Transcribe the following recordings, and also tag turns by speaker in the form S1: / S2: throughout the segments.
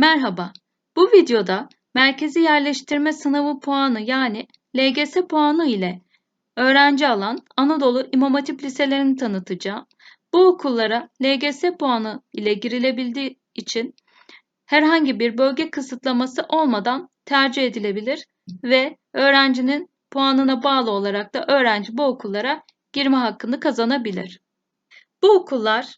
S1: Merhaba. Bu videoda merkezi yerleştirme sınavı puanı yani LGS puanı ile öğrenci alan Anadolu İmam Hatip liselerini tanıtacağım. Bu okullara LGS puanı ile girilebildiği için herhangi bir bölge kısıtlaması olmadan tercih edilebilir ve öğrencinin puanına bağlı olarak da öğrenci bu okullara girme hakkını kazanabilir. Bu okullar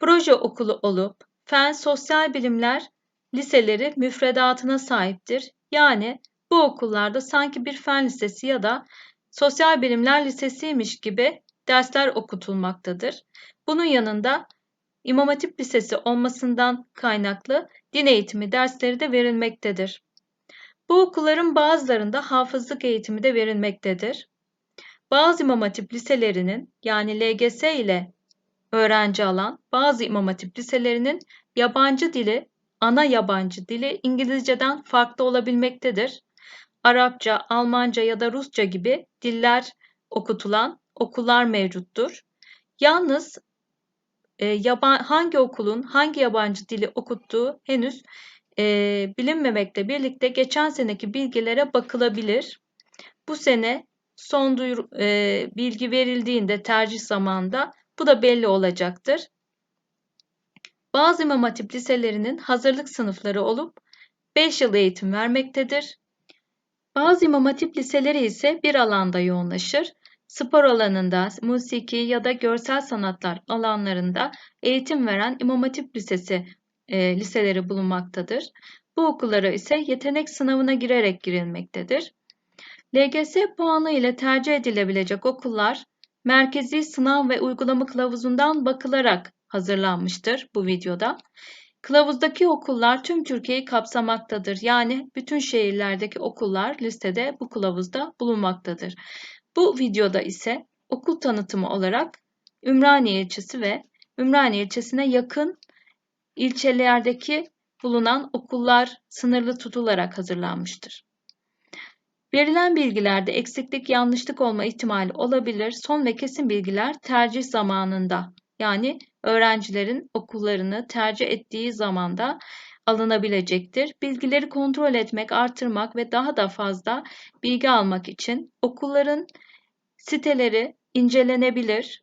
S1: proje okulu olup fen, sosyal bilimler liseleri müfredatına sahiptir. Yani bu okullarda sanki bir fen lisesi ya da sosyal bilimler lisesiymiş gibi dersler okutulmaktadır. Bunun yanında İmam Hatip Lisesi olmasından kaynaklı din eğitimi dersleri de verilmektedir. Bu okulların bazılarında hafızlık eğitimi de verilmektedir. Bazı İmam Hatip liselerinin yani LGS ile öğrenci alan bazı İmam Hatip liselerinin yabancı dili ana yabancı dili İngilizceden farklı olabilmektedir. Arapça, Almanca ya da Rusça gibi diller okutulan okullar mevcuttur. Yalnız e, yaban, hangi okulun hangi yabancı dili okuttuğu henüz e, bilinmemekle birlikte geçen seneki bilgilere bakılabilir. Bu sene son duyur, e, bilgi verildiğinde tercih zamanında bu da belli olacaktır. Bazı İmam Hatip liselerinin hazırlık sınıfları olup 5 yıl eğitim vermektedir. Bazı İmam Hatip liseleri ise bir alanda yoğunlaşır. Spor alanında, musiki ya da görsel sanatlar alanlarında eğitim veren İmam Hatip Lisesi e, liseleri bulunmaktadır. Bu okullara ise yetenek sınavına girerek girilmektedir. LGS puanı ile tercih edilebilecek okullar merkezi sınav ve uygulama kılavuzundan bakılarak hazırlanmıştır bu videoda. Kılavuzdaki okullar tüm Türkiye'yi kapsamaktadır. Yani bütün şehirlerdeki okullar listede bu kılavuzda bulunmaktadır. Bu videoda ise okul tanıtımı olarak Ümraniye ilçesi ve Ümraniye ilçesine yakın ilçelerdeki bulunan okullar sınırlı tutularak hazırlanmıştır. Verilen bilgilerde eksiklik, yanlışlık olma ihtimali olabilir. Son ve kesin bilgiler tercih zamanında yani öğrencilerin okullarını tercih ettiği zamanda alınabilecektir. Bilgileri kontrol etmek, artırmak ve daha da fazla bilgi almak için okulların siteleri incelenebilir.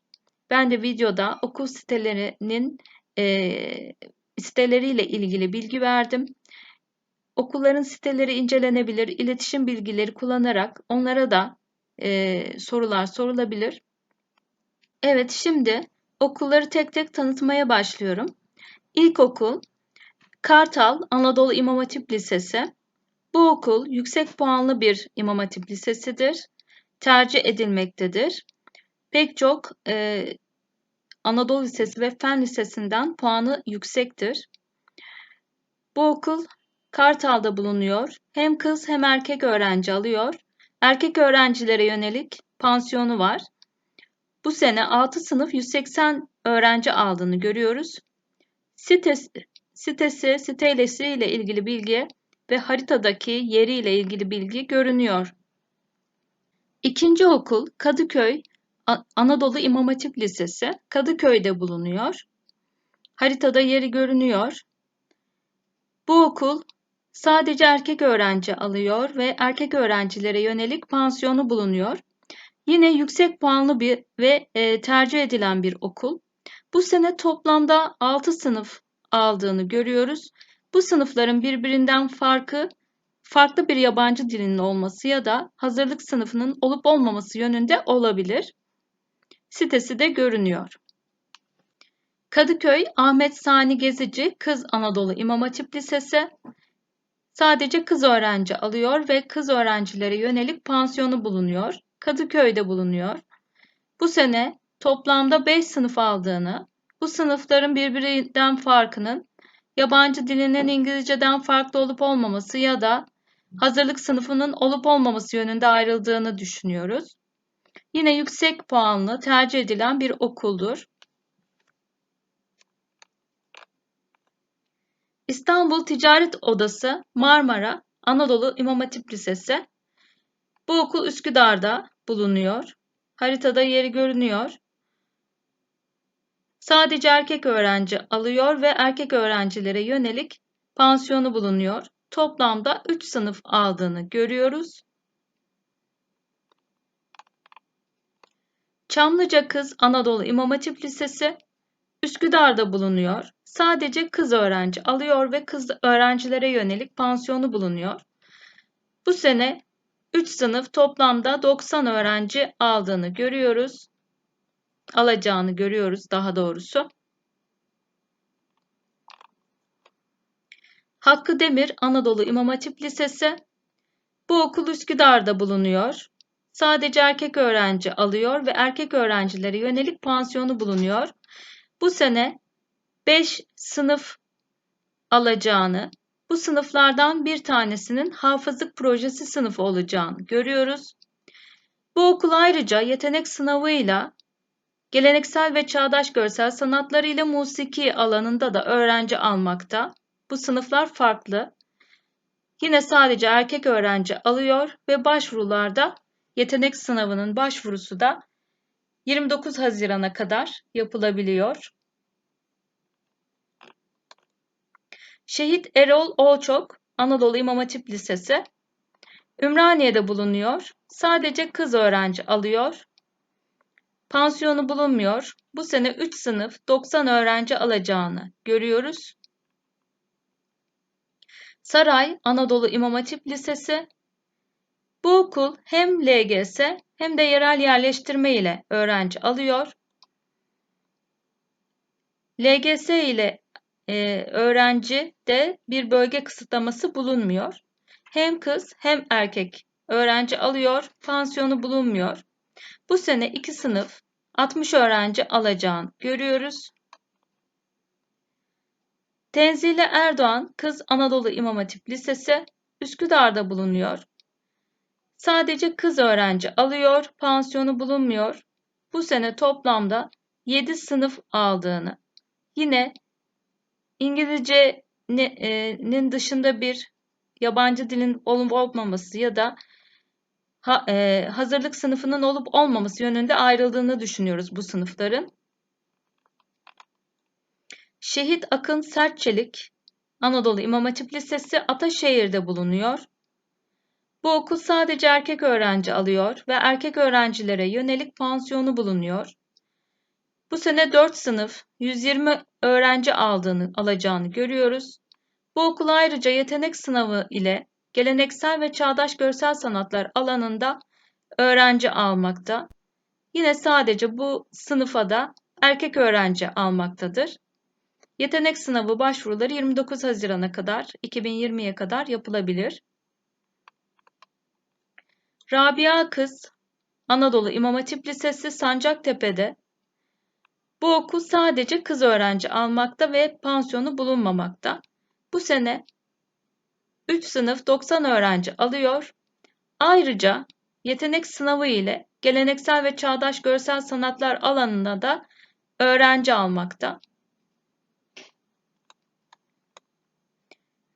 S1: Ben de videoda okul sitelerinin e, siteleriyle ilgili bilgi verdim. Okulların siteleri incelenebilir, iletişim bilgileri kullanarak onlara da e, sorular sorulabilir. Evet, şimdi Okulları tek tek tanıtmaya başlıyorum. İlkokul Kartal Anadolu İmam Hatip Lisesi. Bu okul yüksek puanlı bir İmam Hatip Lisesidir. Tercih edilmektedir. Pek çok e, Anadolu Lisesi ve Fen Lisesi'nden puanı yüksektir. Bu okul Kartal'da bulunuyor. Hem kız hem erkek öğrenci alıyor. Erkek öğrencilere yönelik pansiyonu var. Bu sene 6 sınıf 180 öğrenci aldığını görüyoruz. Sitesi, sitesi ile ilgili bilgi ve haritadaki yeri ile ilgili bilgi görünüyor. İkinci okul Kadıköy Anadolu İmam Hatip Lisesi Kadıköy'de bulunuyor. Haritada yeri görünüyor. Bu okul sadece erkek öğrenci alıyor ve erkek öğrencilere yönelik pansiyonu bulunuyor. Yine yüksek puanlı bir ve e, tercih edilen bir okul. Bu sene toplamda 6 sınıf aldığını görüyoruz. Bu sınıfların birbirinden farkı farklı bir yabancı dilinin olması ya da hazırlık sınıfının olup olmaması yönünde olabilir. Sitesi de görünüyor. Kadıköy Ahmet Sani Gezici Kız Anadolu İmam Hatip Lisesi sadece kız öğrenci alıyor ve kız öğrencilere yönelik pansiyonu bulunuyor. Kadıköy'de bulunuyor. Bu sene toplamda 5 sınıf aldığını, bu sınıfların birbirinden farkının yabancı dilinin İngilizceden farklı olup olmaması ya da hazırlık sınıfının olup olmaması yönünde ayrıldığını düşünüyoruz. Yine yüksek puanlı tercih edilen bir okuldur. İstanbul Ticaret Odası Marmara Anadolu İmam Hatip Lisesi. Bu okul Üsküdar'da bulunuyor. Haritada yeri görünüyor. Sadece erkek öğrenci alıyor ve erkek öğrencilere yönelik pansiyonu bulunuyor. Toplamda 3 sınıf aldığını görüyoruz. Çamlıca Kız Anadolu İmam Hatip Lisesi Üsküdar'da bulunuyor. Sadece kız öğrenci alıyor ve kız öğrencilere yönelik pansiyonu bulunuyor. Bu sene 3 sınıf toplamda 90 öğrenci aldığını görüyoruz. Alacağını görüyoruz daha doğrusu. Hakkı Demir Anadolu İmam Hatip Lisesi. Bu okul Üsküdar'da bulunuyor. Sadece erkek öğrenci alıyor ve erkek öğrencilere yönelik pansiyonu bulunuyor. Bu sene 5 sınıf alacağını, bu sınıflardan bir tanesinin hafızlık projesi sınıfı olacağını görüyoruz. Bu okul ayrıca yetenek sınavıyla geleneksel ve çağdaş görsel sanatları ile musiki alanında da öğrenci almakta. Bu sınıflar farklı. Yine sadece erkek öğrenci alıyor ve başvurularda yetenek sınavının başvurusu da 29 Haziran'a kadar yapılabiliyor. Şehit Erol Oğçok Anadolu İmam Hatip Lisesi Ümraniye'de bulunuyor. Sadece kız öğrenci alıyor. Pansiyonu bulunmuyor. Bu sene 3 sınıf 90 öğrenci alacağını görüyoruz. Saray Anadolu İmam Hatip Lisesi bu okul hem LGS hem de yerel yerleştirme ile öğrenci alıyor. LGS ile e, öğrenci de bir bölge kısıtlaması bulunmuyor. Hem kız hem erkek öğrenci alıyor, pansiyonu bulunmuyor. Bu sene iki sınıf 60 öğrenci alacağını görüyoruz. Tenzile Erdoğan Kız Anadolu İmam Hatip Lisesi Üsküdar'da bulunuyor. Sadece kız öğrenci alıyor, pansiyonu bulunmuyor. Bu sene toplamda 7 sınıf aldığını, yine İngilizcenin dışında bir yabancı dilin olup olmaması ya da e, hazırlık sınıfının olup olmaması yönünde ayrıldığını düşünüyoruz bu sınıfların. Şehit Akın Sertçelik Anadolu İmam Hatip Lisesi Ataşehir'de bulunuyor. Bu okul sadece erkek öğrenci alıyor ve erkek öğrencilere yönelik pansiyonu bulunuyor. Bu sene 4 sınıf 120 öğrenci aldığını alacağını görüyoruz. Bu okul ayrıca yetenek sınavı ile geleneksel ve çağdaş görsel sanatlar alanında öğrenci almakta. Yine sadece bu sınıfa da erkek öğrenci almaktadır. Yetenek sınavı başvuruları 29 Haziran'a kadar 2020'ye kadar yapılabilir. Rabia Kız Anadolu İmam Hatip Lisesi Sancaktepe'de bu okul sadece kız öğrenci almakta ve pansiyonu bulunmamakta. Bu sene 3 sınıf 90 öğrenci alıyor. Ayrıca yetenek sınavı ile geleneksel ve çağdaş görsel sanatlar alanında da öğrenci almakta.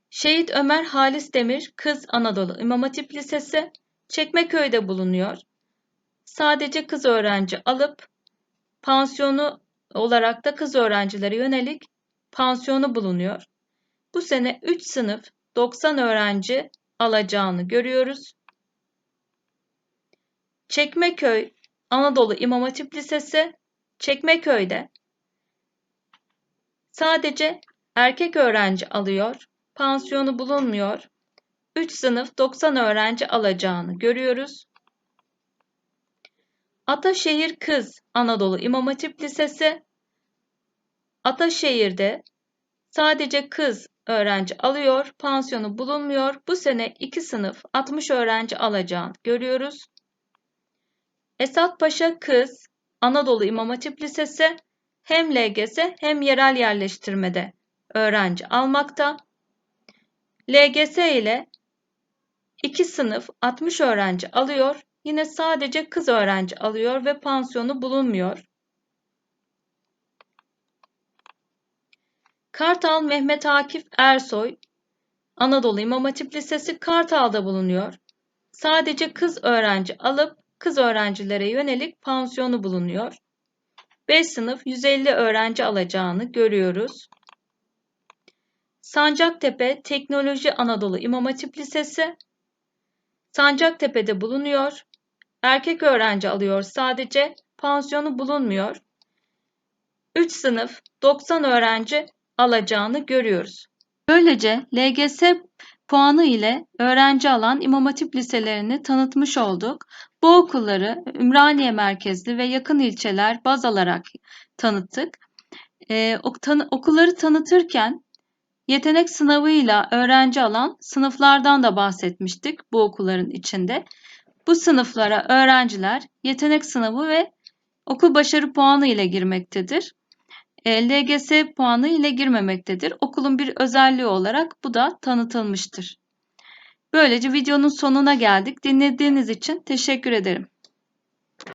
S1: Şehit Ömer Halis Demir Kız Anadolu İmam Hatip Lisesi Çekmeköy'de bulunuyor. Sadece kız öğrenci alıp pansiyonu olarak da kız öğrencilere yönelik pansiyonu bulunuyor. Bu sene 3 sınıf 90 öğrenci alacağını görüyoruz. Çekmeköy Anadolu İmam Hatip Lisesi Çekmeköy'de sadece erkek öğrenci alıyor. Pansiyonu bulunmuyor. 3 sınıf 90 öğrenci alacağını görüyoruz. Ataşehir Kız Anadolu İmam Hatip Lisesi Ataşehir'de sadece kız öğrenci alıyor, pansiyonu bulunmuyor. Bu sene 2 sınıf 60 öğrenci alacağını görüyoruz. Esat Paşa Kız Anadolu İmam Hatip Lisesi hem LGS hem yerel yerleştirmede öğrenci almakta. LGS ile 2 sınıf 60 öğrenci alıyor. Yine sadece kız öğrenci alıyor ve pansiyonu bulunmuyor. Kartal Mehmet Akif Ersoy Anadolu İmam Hatip Lisesi Kartal'da bulunuyor. Sadece kız öğrenci alıp kız öğrencilere yönelik pansiyonu bulunuyor. 5 sınıf 150 öğrenci alacağını görüyoruz. Sancaktepe Teknoloji Anadolu İmam Hatip Lisesi. Sancaktepe'de bulunuyor. Erkek öğrenci alıyor sadece. Pansiyonu bulunmuyor. 3 sınıf 90 öğrenci alacağını görüyoruz. Böylece LGS puanı ile öğrenci alan İmam Hatip liselerini tanıtmış olduk. Bu okulları Ümraniye merkezli ve yakın ilçeler baz alarak tanıttık. Ee, tanı- okulları tanıtırken yetenek sınavıyla öğrenci alan sınıflardan da bahsetmiştik bu okulların içinde. Bu sınıflara öğrenciler yetenek sınavı ve okul başarı puanı ile girmektedir. E, LGS puanı ile girmemektedir. Okulun bir özelliği olarak bu da tanıtılmıştır. Böylece videonun sonuna geldik. Dinlediğiniz için teşekkür ederim.